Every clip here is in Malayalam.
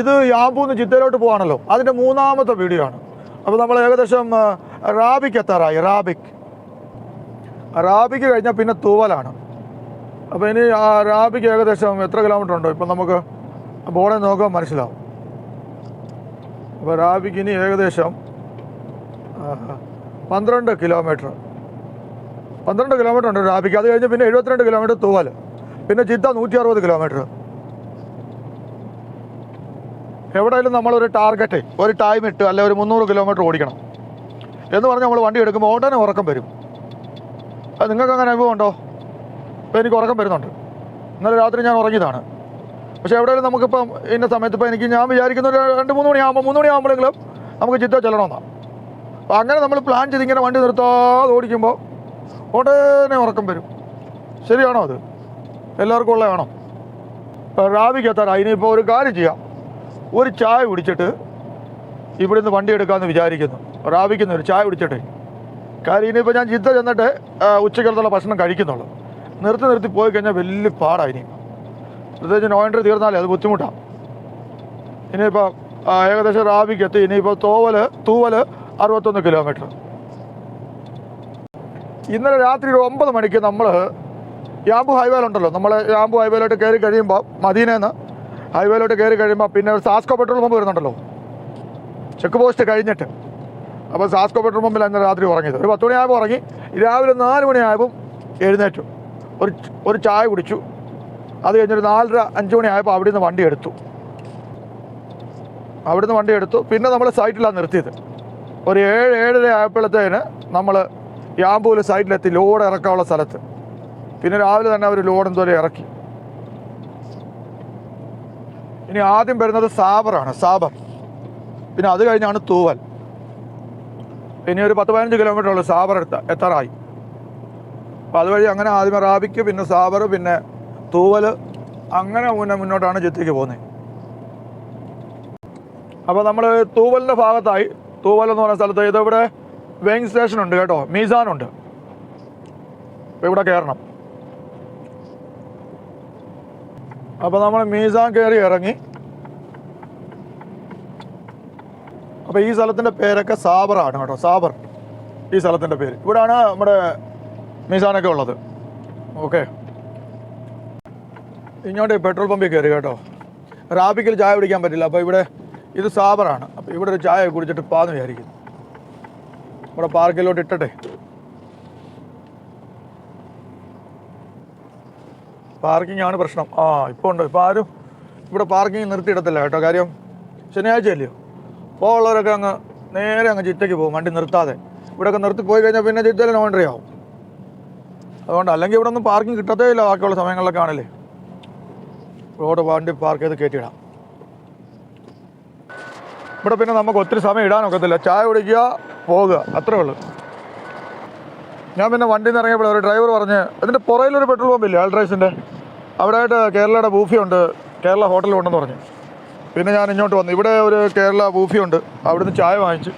ഇത് യാമ്പൂന്ന് ചിത്തയിലോട്ട് പോവാണല്ലോ. അതിന്റെ മൂന്നാമത്തെ വീഡിയോ ആണ്. അപ്പോൾ നമ്മൾ ഏകദേശം റാബിക്ക് എത്താറായി. റാബിക്. റാബിക്ക് കഴിഞ്ഞാൽ പിന്നെ തൂവലാണ്. അപ്പോൾ ഇനി ആ റാബിക്ക് ഏകദേശം എത്ര കിലോമീറ്റർ ഉണ്ടോ? ഇപ്പം നമുക്ക് ബോർഡിൽ നോക്കാൻ മനസ്സിലാവും. അപ്പോൾ റാബിക്ക് ഇനി ഏകദേശം പന്ത്രണ്ട് കിലോമീറ്റർ പന്ത്രണ്ട് കിലോമീറ്റർ ഉണ്ട് റാബിക്ക് അത് കഴിഞ്ഞ് പിന്നെ എഴുപത്തിരണ്ട് കിലോമീറ്റർ തൂവൽ പിന്നെ ചിത്ത നൂറ്റി അറുപത് കിലോമീറ്റർ എവിടെയെങ്കിലും നമ്മളൊരു ടാർഗറ്റ് ഒരു ടൈം ഇട്ട് അല്ലെ ഒരു മുന്നൂറ് കിലോമീറ്റർ ഓടിക്കണം. എന്ന് പറഞ്ഞ് നമ്മൾ വണ്ടി എടുക്കുമ്പോൾ ഉടനെ ഉറക്കം വരും. അത് നിങ്ങൾക്ക് അങ്ങനെ അനുഭവം ഉണ്ടോ ഇപ്പോൾ എനിക്ക് ഉറക്കം വരുന്നുണ്ട്. ഇന്നലെ രാത്രി ഞാൻ ഉറങ്ങിയതാണ്. പക്ഷേ എവിടെയെങ്കിലും നമുക്കിപ്പം ഇന്ന സമയത്ത് ഇപ്പോൾ എനിക്ക് ഞാൻ വിചാരിക്കുന്ന ഒരു രണ്ട് മൂന്ന് മണിയാകുമ്പോൾ മൂന്ന് മണിയാകുമ്പോഴെങ്കിലും നമുക്ക് ചിത്ത ചെല്ലണമെന്നാണ് അപ്പോൾ അങ്ങനെ നമ്മൾ പ്ലാൻ ചെയ്ത് ഇങ്ങനെ വണ്ടി നിർത്താതെ ഓടിക്കുമ്പോൾ ഉടനെ ഉറക്കം വരും. ശരിയാണോ അത്? എല്ലാവർക്കും ഉള്ളതാണോ? ഇപ്പോൾ രാവിലെ എത്താറായി അതിനിപ്പോൾ ഒരു കാര്യം ചെയ്യാം. ഒരു ചായ കുടിച്ചിട്ട് ഇവിടെ നിന്ന് വണ്ടി എടുക്കാമെന്ന് വിചാരിക്കുന്നു. റാവിക്കുന്നു ഒരു ചായ കുടിച്ചിട്ട്. കാര്യം ഇനിയിപ്പോൾ ഞാൻ ജിദ്ദ ചെന്നിട്ട് ഉച്ചക്കലത്തുള്ള ഭക്ഷണം കഴിക്കുന്നുള്ളൂ. നിർത്തി നിർത്തി പോയി കഴിഞ്ഞാൽ വലിയ പാടാണ് ഇനി. പ്രത്യേകിച്ച് നോയൻട്രി തീർന്നാലേ അത് ബുദ്ധിമുട്ടാണ് ഇനിയിപ്പോൾ ഏകദേശം റാബിക്ക് ഇനിയിപ്പോൾ തോവൽ തൂവൽ അറുപത്തൊന്ന് കിലോമീറ്റർ. ഇന്നലെ രാത്രി ഒരു ഒമ്പത് മണിക്ക് നമ്മൾ യാമ്പു ഹൈവേലുണ്ടല്ലോ നമ്മൾ യാമ്പു ഹൈവേയിലോട്ട് കയറി കഴിയുമ്പോൾ മദീനേന്ന് ഹൈവേയിലോട്ട് കയറി കഴിയുമ്പോൾ പിന്നെ സാസ്കോ പെട്രോൾ പമ്പ് വരുന്നുണ്ടല്ലോ. ചെക്ക് പോസ്റ്റ് കഴിഞ്ഞിട്ട്. അപ്പോൾ സാസ്കോ പെട്രോൾ പമ്പിൽ അന്ന് രാത്രി ഉറങ്ങിയത്. ഒരു പത്ത് മണിയായപ്പോൾ ഉറങ്ങി. രാവിലെ നാല് മണിയായപ്പം എഴുന്നേറ്റു. ഒരു ഒരു ചായ കുടിച്ചു. അത് കഴിഞ്ഞൊരു നാലര അഞ്ച് മണിയായപ്പോൾ അവിടെ നിന്ന് വണ്ടി എടുത്തു. അവിടെ നിന്ന് വണ്ടി എടുത്തു. പിന്നെ നമ്മൾ സൈറ്റിലാണ് നിർത്തിയത്. ഒരു ഏഴ് ഏഴര ആയപ്പോഴത്തേന് നമ്മൾ യാമ്പൂൽ സൈറ്റിലെത്തി ലോഡ് ഇറക്കാനുള്ള സ്ഥലത്ത്. പിന്നെ രാവിലെ തന്നെ അവർ ലോഡ് എന്തോലും ഇറക്കി. ഇനി ആദ്യം വരുന്നത് സാബറാണ് സാബർ. പിന്നെ അത് കഴിഞ്ഞാണ് തൂവൽ. ഇനി ഒരു പത്ത് പതിനഞ്ച് കിലോമീറ്റർ ഉള്ളു സാബർ എടുത്ത എത്തറായി. അപ്പോൾ അതുവഴി അങ്ങനെ ആദ്യം റാബിക്ക് പിന്നെ സാബർ പിന്നെ തൂവൽ അങ്ങനെ മുന്നേ മുന്നോട്ടാണ് ജിത്തിക്ക് പോകുന്നത്. അപ്പോൾ നമ്മൾ തൂവലിന്റെ ഭാഗത്തായി തൂവൽ എന്ന് പറയുന്ന സ്ഥലത്ത് ഇതിവിടെ വെയിങ് സ്റ്റേഷൻ ഉണ്ട് കേട്ടോ മീസാനുണ്ട്. ഇവിടെ കയറണം. അപ്പോൾ നമ്മൾ മീസാൻ കയറി ഇറങ്ങി. അപ്പോൾ ഈ സ്ഥലത്തിന്റെ പേരൊക്കെ സാബറാണ് കേട്ടോ സാബർ. ഈ സ്ഥലത്തിന്റെ പേര്. ഇവിടെയാണ് നമ്മുടെ മീസാനൊക്കെ ഉള്ളത്. ഓക്കെ. ഇങ്ങോട്ട് പെട്രോൾ പമ്പിൽ കയറി കേട്ടോ. റാബിക്കിൽ ചായ കുടിക്കാൻ പറ്റില്ല അപ്പോൾ ഇവിടെ ഇത് സാബറാണ്. അപ്പോൾ ഇവിടെ ഒരു ചായ കുടിച്ചിട്ട് പാന്ന് വിചാരിക്കുന്നു. ഇവിടെ പാർക്കിലോട്ട് ഇട്ടട്ടെ. പാർക്കിംഗ് ആണ് പ്രശ്നം. ആ ഇപ്പോൾ ഉണ്ട്. ഇപ്പോൾ ആരും ഇവിടെ പാർക്കിംഗ് നിർത്തിയിടത്തില്ല കേട്ടോ. കാര്യം ശനിയാഴ്ച അല്ലയോ അപ്പോൾ ഉള്ളവരൊക്കെ അങ്ങ് നേരെ അങ്ങ് ചിറ്റയ്ക്ക് പോകും. വണ്ടി നിർത്താതെ. ഇവിടെയൊക്കെ നിർത്തി പോയി കഴിഞ്ഞാൽ പിന്നെ ചിറ്റയിൽ നോണ്ടറി ആവും. അതുകൊണ്ട് അല്ലെങ്കിൽ ഇവിടെ ഒന്നും പാർക്കിംഗ് കിട്ടത്തേ ഇല്ല ബാക്കിയുള്ള സമയങ്ങളിലൊക്കെ ആണല്ലേ? റോഡ് വണ്ടി പാർക്ക് ചെയ്ത് കയറ്റിയിടാം ഇവിടെ പിന്നെ നമുക്ക് ഒത്തിരി സമയം ഇടാനൊക്കത്തില്ല ചായ കുടിക്കുക പോകുക അത്രേ ഉള്ളൂ. ഞാൻ പിന്നെ വണ്ടിയിൽ നിന്ന് ഇറങ്ങിയപ്പോൾ ഒരു ഡ്രൈവർ പറഞ്ഞ് അതിന്റെ പുറയിലൊരു പെട്രോൾ പമ്പില്ലേ ആൾട്രൈസിന്റെ അവിടെ ആയിട്ട് കേരളയുടെ ബൂഫിയുണ്ട്. കേരള ഹോട്ടലും ഉണ്ടെന്ന് പറഞ്ഞു. പിന്നെ ഞാൻ ഇങ്ങോട്ട് വന്നു. ഇവിടെ ഒരു കേരള ബൂഫിയുണ്ട്. അവിടുന്ന് ചായ വാങ്ങിച്ച്.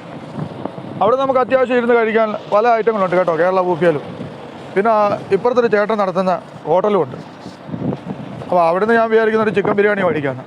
അവിടെ നമുക്ക് അത്യാവശ്യം ഇരുന്ന് കഴിക്കാൻ പല ഐറ്റങ്ങളുണ്ട് കേട്ടോ കേരള ബൂഫിയിലും. പിന്നെ ഇപ്പുറത്തൊരു ചേട്ടൻ നടത്തുന്ന ഹോട്ടലും ഉണ്ട്. അപ്പോൾ അവിടുന്ന് ഞാൻ വിചാരിക്കുന്ന ഒരു ചിക്കൻ ബിരിയാണി മേടിക്കാമെന്ന്.